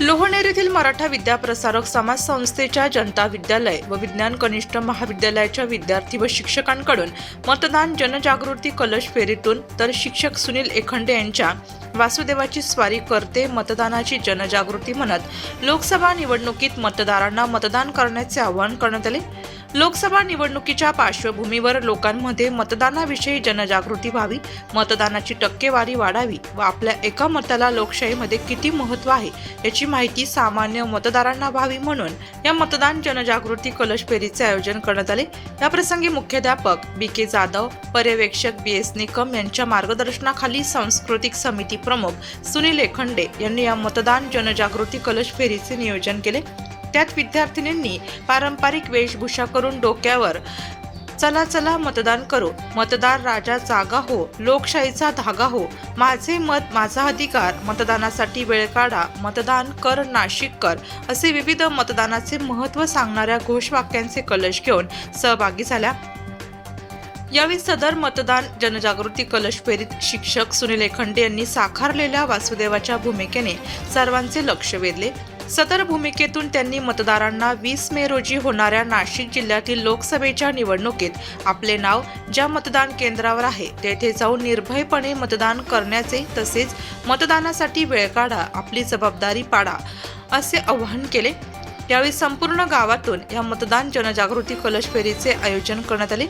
लोहनेर येथील मराठा विद्याप्रसारक समाज संस्थेच्या जनता विद्यालय व विज्ञान कनिष्ठ महाविद्यालयाच्या विद्यार्थी व शिक्षकांकडून मतदान जनजागृती कलश फेरीतून तर शिक्षक सुनील एखंडे यांच्या वासुदेवाची स्वारी करते मतदानाची जनजागृती म्हणत लोकसभा निवडणुकीत मतदारांना मतदान करण्याचे आवाहन करण्यात आले. लोकसभा निवडणुकीच्या पार्श्वभूमीवर लोकांमध्ये मतदानाविषयी जनजागृती व्हावी मतदानाची टक्केवारी वाढावी व आपल्या एका मताला लोकशाहीमध्ये किती महत्त्व आहे याची माहिती सामान्य मतदारांना व्हावी म्हणून या मतदान जनजागृती कलश फेरीचे आयोजन करण्यात आले. याप्रसंगी मुख्याध्यापक बी के जाधव पर्यवेक्षक बी एस निकम यांच्या मार्गदर्शनाखाली सांस्कृतिक समिती प्रमुख सुनील एखंडे यांनी या मतदान जनजागृती कलश फेरीचे नियोजन केले. त्यात विद्यार्थिनींनी पारंपरिक वेशभूषा करून डोक्यावर चला चला मतदान करो. मतदार राजा जागा हो लोकशाहीचा धागा हो. माझे मत माझा अधिकार. मतदानासाठी वेळ काढा. मतदान कर नाशिक कर. असे विविध मतदानाचे महत्त्व सांगणाऱ्या घोषवाक्यांचे कलश घेऊन सहभागी झाल्या. यावेळी सदर मतदान जनजागृती कलश फेरीत शिक्षक सुनील एखंडे यांनी साकारलेल्या वासुदेवाच्या भूमिकेने सर्वांचे लक्ष वेधले. सदर भूमिकेतून त्यांनी मतदारांना वीस मे रोजी होणाऱ्या नाशिक जिल्ह्यातील लोकसभेच्या निवडणुकीत आपले नाव ज्या मतदान केंद्रावर आहे तेथे जाऊन निर्भयपणे मतदान करण्याचे तसेच मतदानासाठी वेळ काढा आपली जबाबदारी पाडा असे आवाहन केले यावेळी संपूर्ण गावातून या मतदान जनजागृती कलश फेरीचे आयोजन करण्यात आले.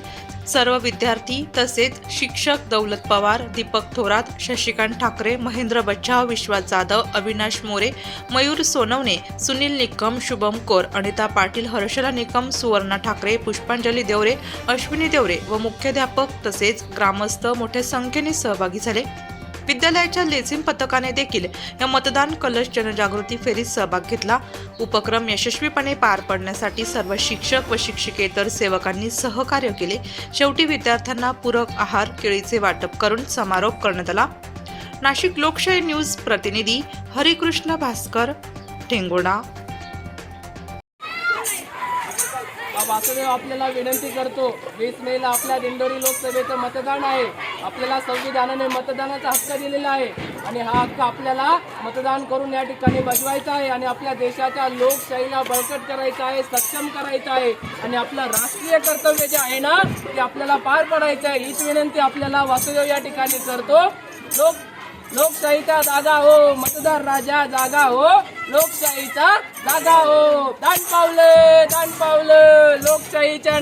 सर्व विद्यार्थी तसेच शिक्षक दौलत पवार दीपक थोरात शशिकांत ठाकरे महेंद्र बच्चाव विश्वास जाधव अविनाश मोरे मयूर सोनवणे सुनील निकम शुभम कोर अनिता पाटील हर्षला निकम सुवर्णा ठाकरे पुष्पांजली देवरे अश्विनी देवरे व मुख्याध्यापक तसेच ग्रामस्थ मोठ्या संख्येने सहभागी झाले. विद्यालयाच्या लेझिम पथकाने देखील या मतदान कलश जनजागृती फेरीत सहभाग घेतला. उपक्रम यशस्वीपणे पार पडण्यासाठी सर्व शिक्षक व शिक्षिकेतर सेवकांनी सहकार्य केले. शेवटी विद्यार्थ्यांना पूरक आहार केळीचे वाटप करून समारोप करण्यात आला. नाशिक लोकशाही न्यूज प्रतिनिधी हरिकृष्ण भास्कर ठेंगोणा वासुदेव आपल्याला विनंती करतो. वीस मेला आपल्या दिंडोरी लोकसभेचं मतदान आहे. आपल्याला संविधानाने मतदानाचा हक्क दिलेला आहे. आणि हा हक्क आपल्याला मतदान करून या ठिकाणी बजवायचा आहे आणि आपल्या देशाच्या लोकशाहीला बळकट करायचा आहे सक्षम करायचा आहे. आणि आपलं राष्ट्रीय कर्तव्य जे आहे ना ते आपल्याला पार पडायचं आहे. हीच विनंती आपल्याला वासुदेव या ठिकाणी करतो. लोक लोकशाहीचा जागा हो मतदार राजा जागा हो लोकशाहीचा जागा हो. दान पावलं दान पावलं लोकशाहीच्या